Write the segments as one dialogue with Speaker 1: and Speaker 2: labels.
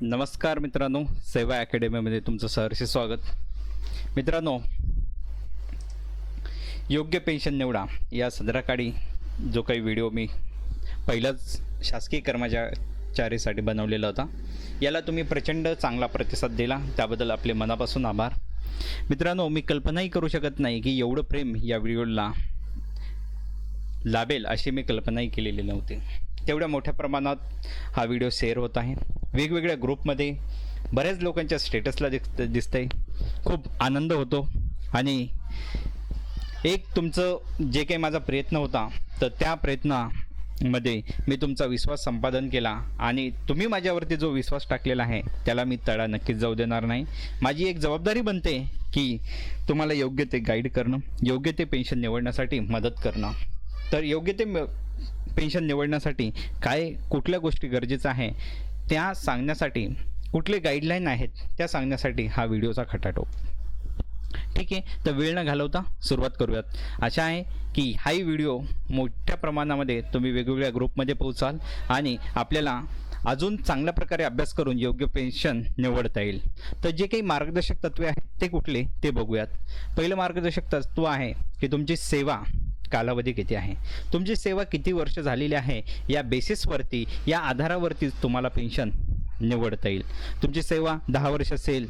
Speaker 1: नमस्कार मित्रांनो सेवा अकॅडमीमध्ये तुमचं सहर्ष स्वागत. मित्रांनो योग्य पेन्शन निवडा. या सदराकाळी जो काही व्हिडिओ मी पहिलाच शासकीय कर्मचारीसाठी बनवलेला होता याला तुम्ही प्रचंड चांगला प्रतिसाद दिला. त्याबद्दल आपले मनापासून आभार. मित्रांनो मी कल्पनाही करू शकत नाही की एवढं प्रेम या व्हिडिओला लाभेल अशी मी कल्पनाही केलेली नव्हती. तेवढ्या मोठ्या प्रमाणात हा व्हिडिओ शेअर होत आहे. वेगवेगळ्या ग्रुपमध्ये बऱ्याच लोकांच्या स्टेटसला दिस दिसतंय. खूप आनंद होतो. आणि एक तुमचं जे काही माझा प्रयत्न होता तर त्या प्रयत्नामध्ये मी तुमचा विश्वास संपादन केला. आणि तुम्ही माझ्यावरती जो विश्वास टाकलेला आहे त्याला मी तडा नक्कीच जाऊ देणार नाही. माझी एक जबाबदारी बनते की तुम्हाला योग्य ते गाईड करणं योग्य ते पेन्शन निवडण्यासाठी मदत करणं. तर योग्य ते पेन्शन निवडण्यासाठी काय कुठल्या गोष्टी गरजेचं आहे त्या सांगण्यासाठी कुठले गाईडलाईन आहेत त्या सांगण्यासाठी हा व्हिडिओचा खटाटोप ठीक आहे? तर वेळ न घालवता सुरुवात करूयात. आशा आहे की हाही व्हिडिओ मोठ्या प्रमाणामध्ये तुम्ही वेगवेगळ्या ग्रुपमध्ये पोहोचाल आणि आपल्याला अजून चांगल्या प्रकारे अभ्यास करून योग्य पेन्शन निवडता येईल. तर जे काही मार्गदर्शक तत्वे आहेत ते कुठले? ते बघूयात. पहिलं मार्गदर्शक तत्व आहे की तुमची सेवा कालावधी किती आहे? तुमची सेवा किती वर्ष झालेली आहे? या बेसिसवरती या आधारावरतीच तुम्हाला पेन्शन निवडता येईल. तुमची सेवा दहा वर्ष असेल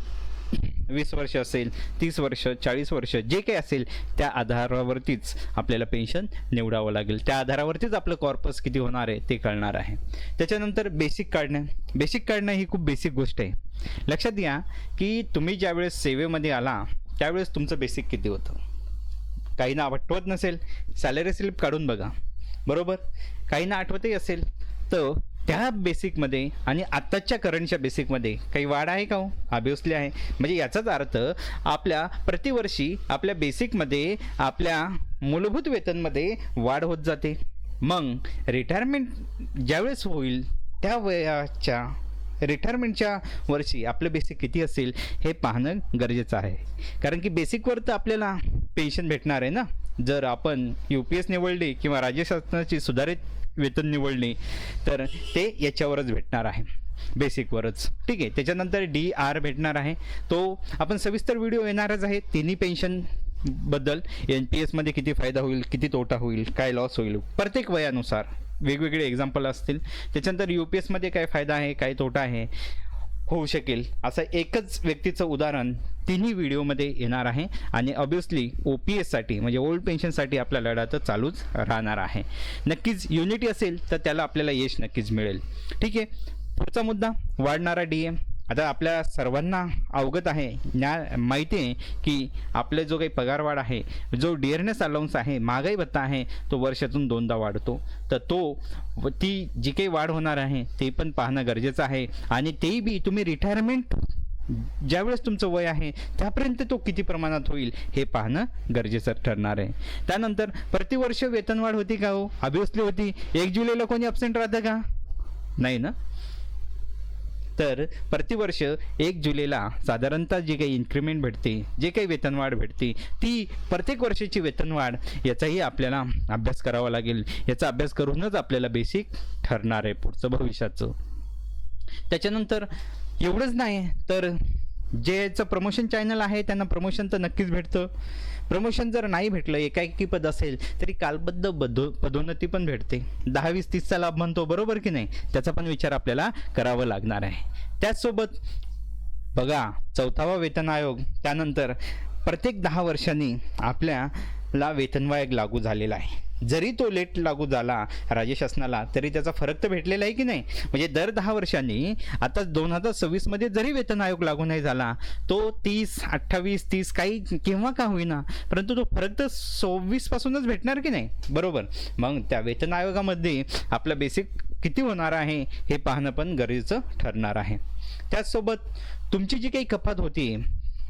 Speaker 1: वीस वर्ष असेल तीस वर्ष चाळीस वर्ष जे काही असेल त्या आधारावरतीच आपल्याला पेन्शन निवडावं लागेल. त्या आधारावरतीच आपलं कॉर्पस किती होणार आहे ते कळणार आहे. त्याच्यानंतर बेसिक काढणं. बेसिक काढणं ही खूप बेसिक गोष्ट आहे. लक्षात घ्या की तुम्ही ज्यावेळेस सेवेमध्ये आला त्यावेळेस तुमचं बेसिक किती होतं? काहींना आठवत नसेल सॅलरी स्लिप काढून बघा. बरोबर? काहींना आठवतही असेल तर त्या बेसिकमध्ये आणि आत्ताच्या करंटच्या बेसिकमध्ये काही वाढ आहे का हो? ऑब्वियसली आहे. म्हणजे याचाच अर्थ आपल्या प्रतिवर्षी आपल्या बेसिकमध्ये आपल्या मूलभूत वेतनमध्ये वाढ होत जाते. मग रिटायरमेंट ज्यावेळेस होईल त्या वयाच्या रिटायरमेंटच्या वर्षी आपलं बेसिक किती असेल हे पाहणं गरजेचं आहे. कारण की बेसिकवर तर आपल्याला पेन्शन भेटणार आहे ना? जर आपण यू पी एस निवडली किंवा राज्य शासनाची सुधारित वेतन निवडली तर ते याच्यावरच भेटणार आहे. बेसिकवरच. ठीक आहे त्याच्यानंतर डी आर भेटणार आहे. तो आपण सविस्तर व्हिडिओ येणारच आहे. तिन्ही पेन्शनबद्दल एन पी एसमध्ये किती फायदा होईल किती तोटा होईल काय लॉस होईल? प्रत्येक वयानुसार. वेगवेगळे एक्झाम्पल असतील. त्याच्यानंतर यू पी एसमध्ये काय फायदा आहे काय तोटा आहे? होऊ शकेल. असं एकच व्यक्तीचं उदाहरण तिन्ही व्हिडिओमध्ये येणार आहे. आणि ऑब्वियसली ओ पी एससाठी म्हणजे ओल्ड पेन्शनसाठी आपला लढा तर चालूच राहणार आहे. नक्कीच युनिटी असेल तर त्याला आपल्याला यश नक्कीच मिळेल. ठीक आहे? पुढचा मुद्दा वाढणारा डी एम आता आपल्या सर्वांना अवगत आहे ज्ञा माहिती आहे की आपले जो काही पगारवाढ आहे जो डिअरनेस अलाउन्स आहे महागाई भत्ता आहे तो वर्षातून दोनदा वाढतो. तर तो ती जी काही वाढ होणार आहे ते पण पाहणं गरजेचं आहे. आणि तेही बी तुम्ही रिटायरमेंट ज्यावेळेस तुमचं वय आहे त्यापर्यंत तो किती प्रमाणात होईल हे पाहणं गरजेचं ठरणार आहे. त्यानंतर प्रतिवर्ष वेतनवाढ होती का हो? ऑब्वियसली होती. एक जुलैला कोणी अब्सेंट राहतं का? नाही ना? तर प्रतिवर्ष एक जुलैला साधारणतः जे काही इन्क्रिमेंट भेटते जे काही वेतनवाढ भेटते ती प्रत्येक वर्षाची वेतनवाढ याचाही आपल्याला अभ्यास करावा लागेल. याचा अभ्यास करूनच आपल्याला बेसिक ठरणार आहे पुढचं भविष्याचं. त्याच्यानंतर एवढंच नाही तर जेचं प्रमोशन चॅनल आहे त्यांना प्रमोशन तर नक्कीच भेटतं. प्रमोशन जर नाही भेटलं एकाएकी पद असेल तरी कालबद्ध बदो पदोन्नती पण भेटते. दहा वीस तीसचा लाभ म्हणतो बरोबर की नाही? त्याचा पण विचार आपल्याला करावा लागणार आहे. त्याचसोबत बघा चौथावा वेतन आयोग त्यानंतर प्रत्येक दहा वर्षांनी आपल्या ला वेतनवायक लागू झालेला आहे. जरी तो लेट लागू झाला राज्य शासनाला तरी त्याचा फरक तर भेटलेला आहे की नाही? म्हणजे दर दहा वर्षांनी आता दोन हजार सव्वीसमध्ये जरी वेतन आयोग लागू नाही झाला तो तीस अठ्ठावीस तीस काही केव्हा का होईना परंतु तो फरक तर सव्वीसपासूनच भेटणार की नाही? बरोबर. मग त्या वेतन आयोगामध्ये आपला बेसिक किती होणार आहे हे पाहणं पण गरजेचं ठरणार आहे. त्याचसोबत तुमची जी काही कपात होती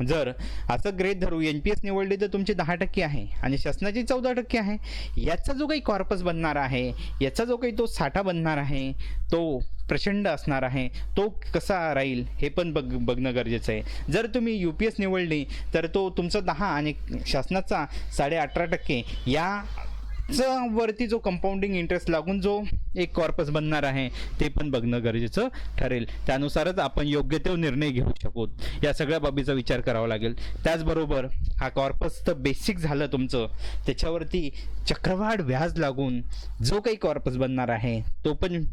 Speaker 1: जर असं ग्रेड धरू एन पी एस निवडली तर तुमची दहा टक्के आहे आणि शासनाची चौदा टक्के आहे. याचा जो काही कॉर्पस बनणार आहे याचा जो काही तो साठा बनणार आहे तो प्रचंड असणार आहे तो कसा राहील हे पण बघ बघणं गरजेचं आहे. जर तुम्ही यू पी एस निवडली तर तो तुमचा दहा आणि शासनाचा साडे अठरा टक्के या वरती जो कंपाऊंडिंग इंटरेस्ट लागून जो एक कॉर्पस बनणार आहे ते पण बघणं गरजेचं ठरेल. त्यानुसारच आपण योग्य तो निर्णय घेऊ शकू. या सगळ्या बाबीचा विचार करावा लागेल. त्याचबरोबर हा कॉर्पस तर बेसिक झालं तुमचं. त्याच्यावरती चक्रवाढ व्याज लागून जो काही कॉर्पस बनणार आहे तो पण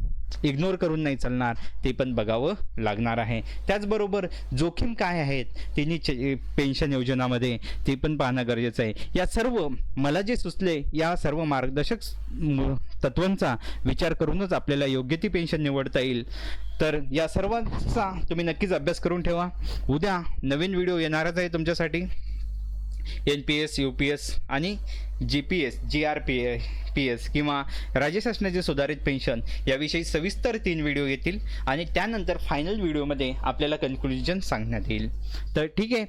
Speaker 1: इग्नोर करून नाही चालणार. ते पण बघावं लागणार आहे. त्याचबरोबर जोखीम काय आहेत? तिन्ही चे- पेन्शन योजनामध्ये ते पण पाहणं गरजेचं आहे. या सर्व मला जे सुचले या सर्व मार्गदर्शक तत्वांचा विचार करूनच आपल्याला योग्य ती पेन्शन निवडता येईल. तर या सर्वांचा तुम्ही नक्कीच अभ्यास करून ठेवा. उद्या नवीन व्हिडिओ येणारच आहे तुमच्यासाठी. N P S U P S आणि G P S G R P A P S किंवा राज्य शासनाचे सुधारित पेन्शन याविषयी सविस्तर तीन व्हिडिओ येतील आणि त्यानंतर फायनल व्हिडिओमध्ये आपल्याला कन्क्लुजन सांगण्यात येईल. तर ठीक आहे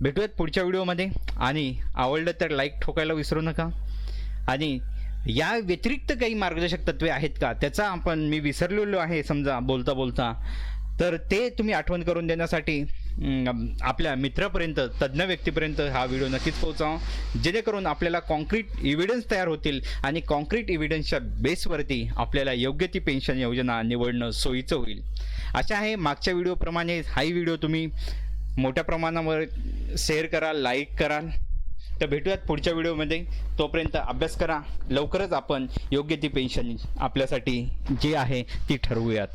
Speaker 1: भेटूयात पुढच्या व्हिडिओमध्ये आणि आवडलं तर लाईक ठोकायला विसरू नका. आणि या व्यतिरिक्त काही मार्गदर्शक तत्वे आहेत का? त्याचा आपण मी विसरलेलो आहे समजा बोलता बोलता. तर ते तुम्ही आठवण करून देण्यासाठी आपल्या मित्रापर्यंत तज्ज्ञ व्यक्तीपर्यंत हा व्हिडिओ नक्कीच पोहोचावा. जेणेकरून आपल्याला कॉन्क्रीट इव्हिडन्स तयार होतील आणि कॉन्क्रीट इव्हिडन्सच्या बेसवरती आपल्याला योग्य ती पेन्शन योजना निवडणं सोयीचं होईल. अशा आहे मागच्या व्हिडिओप्रमाणे हाही व्हिडिओ तुम्ही मोठ्या प्रमाणावर शेअर कराल लाईक कराल तर भेटूयात पुढच्या व्हिडिओमध्ये. तोपर्यंत अभ्यास करा. लवकरच आपण योग्य ती पेन्शन आपल्यासाठी जी आहे ती ठरवूयात.